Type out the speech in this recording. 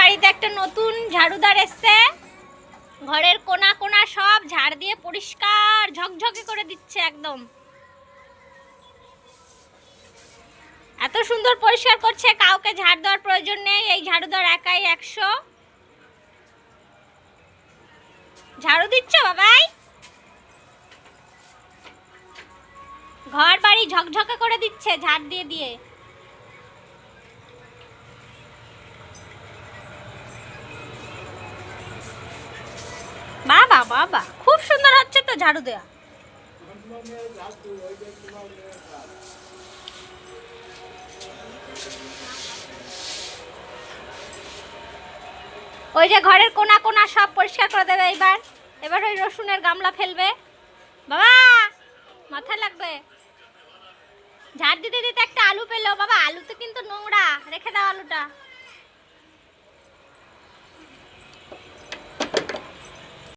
বাড়িতে একটা নতুন ঝাড়ুদার এসছে। ঘরের কোনা কোনা সব ঝাড় দিয়ে পরিষ্কার ঝকঝকে করে দিচ্ছে একদম। এত সুন্দর পরিষ্কার করছে, কাউকে ঝাড় দেওয়ার প্রয়োজন নেই, এই ঝাড়ুদার একাই একশো। ঝাড়ু দিচ্ছ বাবাই? ঘর বাড়ি ঝকঝকে করে দিচ্ছে ঝাড় দিয়ে দিয়ে। বাবা, খুব সুন্দর হচ্ছে তো ঝাড়ু দেওয়া ওই যে ঘরের কোনা কোনা সব পরিষ্কার করে দেবে এবার এবার ওই রসুনের গামলা ফেলবে। বাবা, মাথায় লাগবে। ঝাড় দিতে দিতে একটা আলু পেল। বাবা, আলু তো কিন্তু নোংরা। রেখে দাও আলুটা।